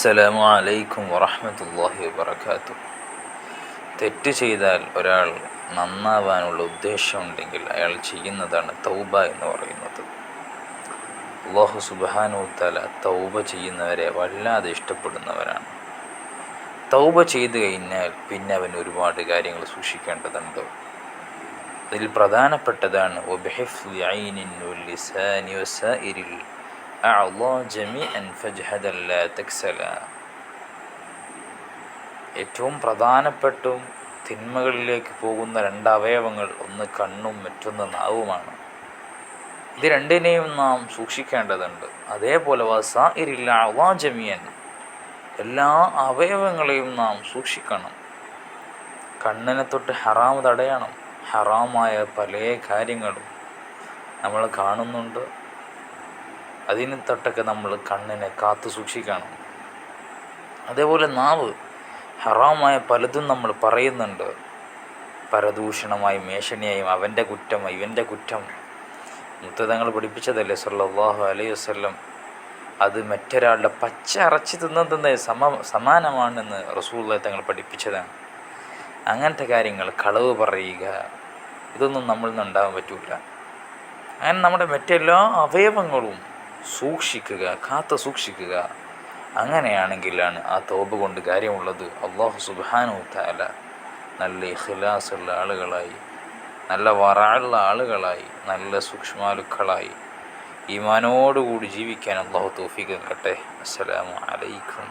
അസ്സലാമു അലൈക്കും വറഹമത്തല്ലാഹി വബർക്കാത്തു തെറ്റ് ചെയ്താൽ ഒരാൾ നന്നാവാനുള്ള ഉദ്ദേശമുണ്ടെങ്കിൽ അയാൾ ചെയ്യുന്നതാണ് തൗബ എന്ന് പറയുന്നത്. അള്ളാഹു സുബാനുത്തല തൗബ ചെയ്യുന്നവരെ വല്ലാതെ ഇഷ്ടപ്പെടുന്നവരാണ്. തൗബ ചെയ്തു കഴിഞ്ഞാൽ പിന്നെ അവൻ ഒരുപാട് കാര്യങ്ങൾ സൂക്ഷിക്കേണ്ടതുണ്ട്. അതിൽ പ്രധാനപ്പെട്ടതാണ് ഒബെഹിഫ് ലിസാനി ഏറ്റവും പ്രധാനപ്പെട്ടും തിന്മകളിലേക്ക് പോകുന്ന രണ്ടവയവങ്ങൾ ഒന്ന് കണ്ണും മറ്റൊന്ന് നാവുമാണ്. ഇത് രണ്ടിനെയും നാം സൂക്ഷിക്കേണ്ടതുണ്ട്. അതേപോലെ വസാഇരില്ല എല്ലാ അവയവങ്ങളെയും നാം സൂക്ഷിക്കണം. കണ്ണിനെ തൊട്ട് ഹറാം തടയണം. ഹറാമായ പല കാര്യങ്ങളും നമ്മൾ കാണുന്നുണ്ട്. അതിന് തൊട്ടൊക്കെ നമ്മൾ കണ്ണിനെ കാത്തു സൂക്ഷിക്കണം. അതേപോലെ നാവ് ഹറാമായ പലതും നമ്മൾ പറയുന്നുണ്ട്. പരദൂഷണമായും മേഷണിയായും അവന്റെ കുറ്റം ഇവന്റെ കുറ്റം. മുത്തതങ്ങൾ പഠിപ്പിച്ചതല്ലേ? സല്ലല്ലാഹു അലൈഹി വസല്ലം. അത് മറ്റൊരാളുടെ പച്ച അറച്ചു തിന്നതെന്ന് സമ സമാനമാണെന്ന് റസൂള്ള തങ്ങൾ പഠിപ്പിച്ചതാണ്. അങ്ങനത്തെ കാര്യങ്ങൾ കളവ് പറയുക ഇതൊന്നും നമ്മളിൽ നിന്ന് ഉണ്ടാകാൻ പറ്റില്ല അങ്ങനെ നമ്മുടെ മറ്റെല്ലാ അവയവങ്ങളും സൂക്ഷിക്കുക കാത്തു സൂക്ഷിക്കുക. അങ്ങനെയാണെങ്കിലാണ് ആ തോബ് കൊണ്ട് കാര്യമുള്ളത്. അള്ളാഹു സുബാനു താല നല്ല ഇഖ്ലാസുള്ള ആളുകളായി നല്ല വറാളുള്ള ആളുകളായി നല്ല സൂക്ഷ്മാലുക്കളായി ഈമാനോടുകൂടി ജീവിക്കാൻ അള്ളാഹു തോഫിക്ക് നൽകട്ടെ. അസ്സലാമു അലൈക്കും.